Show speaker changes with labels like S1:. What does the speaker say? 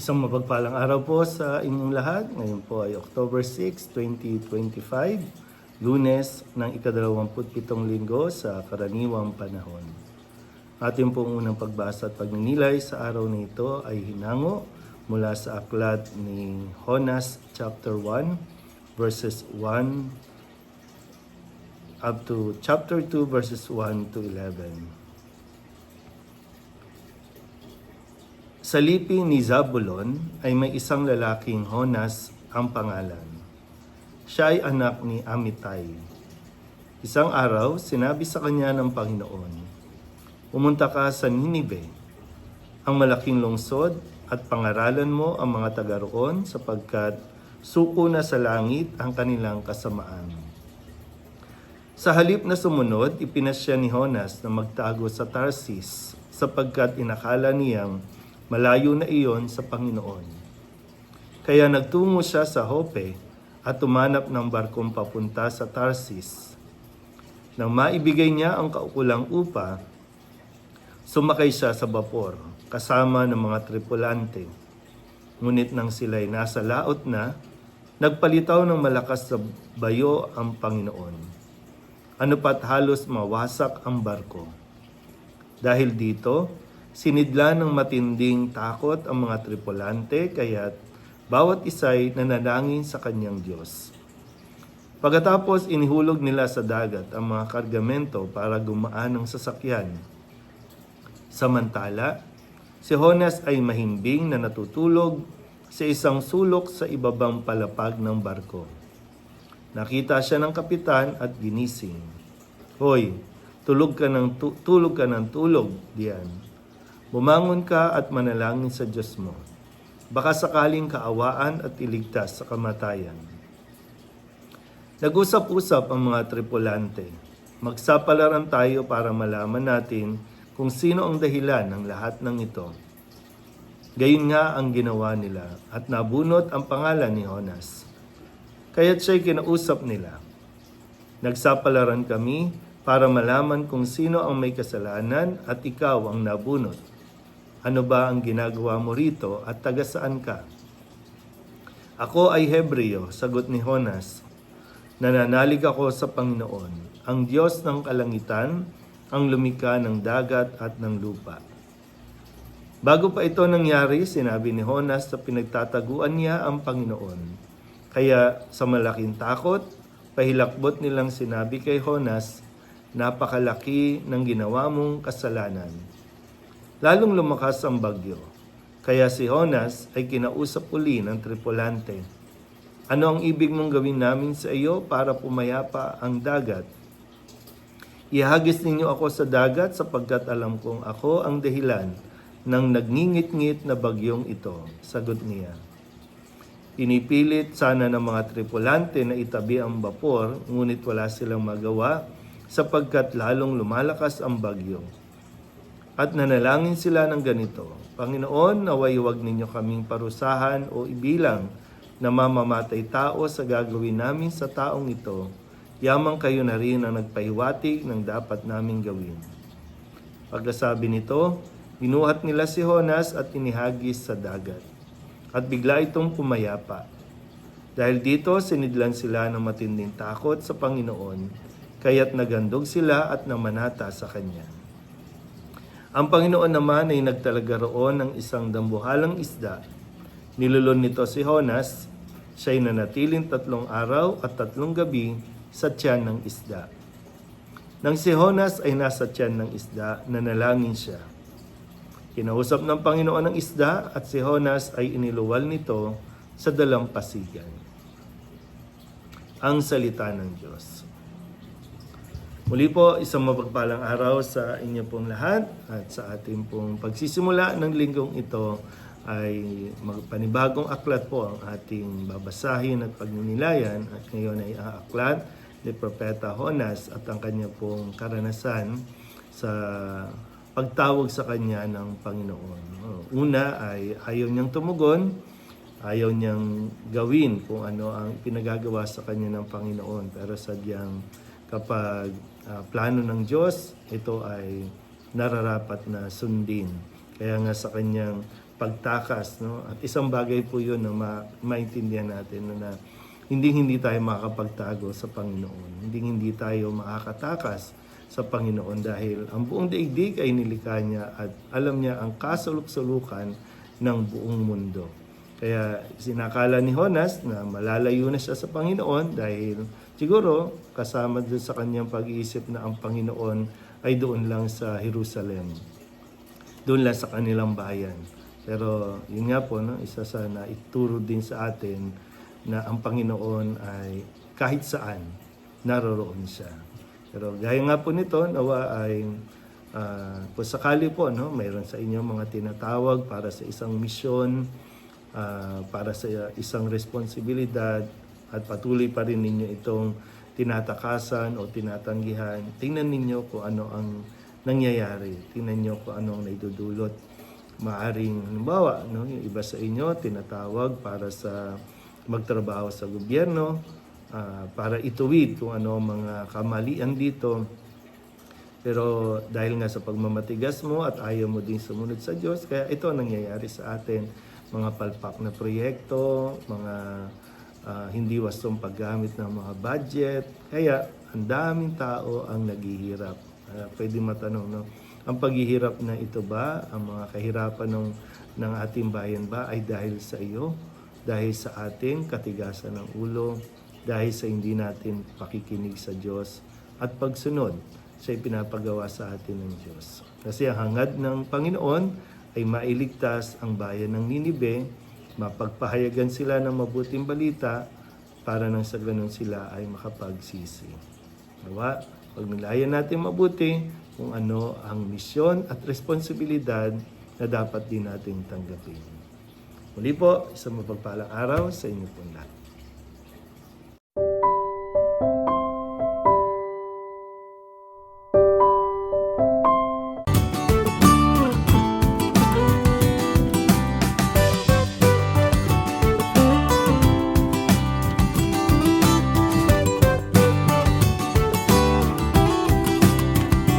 S1: Isang mapagpalang araw po sa inyong lahat. Ngayon po ay October 6, 2025, lunes ng ikadalawamputpitong linggo sa karaniwang panahon. Ating pong unang pagbasa at pagninilay sa araw na ito ay hinango mula sa aklat ni Honas chapter 1 verses 1 up to chapter 2 verses 1 to 11. Sa lipi ni Zabulon ay may isang lalaking Honas ang pangalan. Siya ay anak ni Amitay. Isang araw, sinabi sa kanya ng Panginoon, Pumunta ka sa Ninive, ang malaking lungsod, at pangaralan mo ang mga taga roon sapagkat suko na sa langit ang kanilang kasamaan. Sa halip na sumunod, ipinasya ni Honas na magtago sa Tarsis sapagkat inakala niyang malayo na iyon sa Panginoon. Kaya nagtungo siya sa Hope at tumanap ng barkong papunta sa Tarsis. Nang maibigay niya ang kaukulang upa, sumakay siya sa bapor kasama ng mga tripulante. Ngunit nang sila'y nasa laot na, nagpalitaw ng malakas sa bayo ang Panginoon. Ano pat halos mawasak ang barko. Dahil dito, sinidla ng matinding takot ang mga tripulante kaya't bawat isa'y nanalangin sa kanyang Diyos. Pagkatapos inihulog nila sa dagat ang mga kargamento para gumaan ang sasakyan. Samantala, si Honas ay mahimbing na natutulog sa isang sulok sa ibabang palapag ng barko. Nakita siya ng kapitan at ginising. Hoy, tulog ka ng tu- tulog ka ng tulog, diyan. Bumangon ka at manalangin sa Diyos mo. Baka sakaling kaawaan at iligtas sa kamatayan. Nag-usap-usap ang mga tripulante. Magsapalaran tayo para malaman natin kung sino ang dahilan ng lahat ng ito. Gayun nga ang ginawa nila at nabunot ang pangalan ni Honas. Kaya't siya'y kinausap nila. Nagsapalaran kami para malaman kung sino ang may kasalanan at ikaw ang nabunot. Ano ba ang ginagawa mo rito at taga saan ka? Ako ay Hebreo, sagot ni Honas. Nananalig ako sa Panginoon, ang Diyos ng kalangitan, ang lumika ng dagat at ng lupa. Bago pa ito nangyari, sinabi ni Honas na pinagtataguan niya ang Panginoon. Kaya sa malaking takot, pahilakbot nilang sinabi kay Honas, napakalaki ng ginawa mong kasalanan. Lalong lumakas ang bagyo. Kaya si Honas ay kinausap uli ng tripulante. Ano ang ibig mong gawin namin sa iyo para pumayapa ang dagat? Ihagis ninyo ako sa dagat sapagkat alam kong ako ang dahilan ng nagngingit-ngit na bagyong ito, sagot niya. Pinipilit sana ng mga tripulante na itabi ang bapor, ngunit wala silang magawa sapagkat lalong lumalakas ang bagyo. At nanalangin sila ng ganito, Panginoon, naway huwag ninyo kaming parusahan o ibilang na mamamatay tao sa gagawin namin sa taong ito, yamang kayo na rin ang nagpahiwatig ng dapat naming gawin. Pagkasabi nito, binuhat nila si Honas at inihagis sa dagat. At bigla itong pumayapa. Dahil dito, sinidlan sila ng matinding takot sa Panginoon, kaya't nagandog sila at namanata sa Kanya. Ang Panginoon naman ay nagtalaga roon ng isang dambuhalang isda. Nilulon nito si Honas, siya'y nanatiling tatlong araw at tatlong gabi sa tiyan ng isda. Nang si Honas ay nasa tiyan ng isda, nanalangin siya. Kinausap ng Panginoon ang isda at si Honas ay iniluwal nito sa dalampasigan. Ang salita ng Diyos. Muli po, isang mapagpalang araw sa inyo pong lahat at sa ating pong pagsisimula ng linggong ito ay magpanibagong aklat po ang ating babasahin at pagninilayan at ngayon ay aaklat ni Propeta Honas at ang kanya pong karanasan sa pagtawag sa kanya ng Panginoon. Una ay ayaw niyang tumugon, ayaw niyang gawin kung ano ang pinagagawa sa kanya ng Panginoon. Pero sadyang kapag ah, plano ng Diyos, ito ay nararapat na sundin. Kaya nga sa kanyang pagtakas. No? At isang bagay po yun na ma- maintindihan natin no, na hindi hindi tayo makakapagtago sa Panginoon. Hindi hindi tayo makakatakas sa Panginoon dahil ang buong daigdig ay nilikha niya at alam niya ang kasuluk-sulukan ng buong mundo. Kaya sinakala ni Jonas na malalayo na siya sa Panginoon dahil siguro kasama doon sa kanyang pag-iisip na ang Panginoon ay doon lang sa Jerusalem. Doon lang sa kanilang bayan. Pero yun nga po, no, isa sa naituro din sa atin na ang Panginoon ay kahit saan naroroon siya. Pero gaya nga po nito, nawa ay ah, kung sakali po, no, mayroon sa inyo mga tinatawag para sa isang misyon, ah, para sa isang responsibilidad at patuloy pa rin ninyo itong tinatakasan o tinatanggihan. Tingnan ninyo kung ano ang nangyayari. Tingnan nyo kung ano ang naidudulot. Maaring, halimbawa, no, yung iba sa inyo tinatawag para sa magtrabaho sa gobyerno, ah, para ituwid kung ano ang mga kamalian dito. Pero dahil nga sa pagmamatigas mo at ayaw mo din sumunod sa Diyos, kaya ito ang nangyayari sa atin. Mga palpak na proyekto, mga ah, hindi wastong paggamit ng mga budget. Kaya ang daming tao ang naghihirap. Uh, pwede matanong, no? Ang paghihirap na ito ba, ang mga kahirapan ng, ng ating bayan ba ay dahil sa iyo? Dahil sa ating katigasan ng ulo? Dahil sa hindi natin pakikinig sa Diyos at pagsunod sa ipinapagawa sa atin ng Diyos. Kasi ang hangad ng Panginoon ay mailigtas ang bayan ng Ninibe, mapagpahayagan sila ng mabuting balita para nang sa ganun sila ay makapagsisi. Nawa, pagnilayan natin mabuti kung ano ang misyon at responsibilidad na dapat din nating tanggapin. Muli po, isang mapagpalang araw sa inyo po lahat.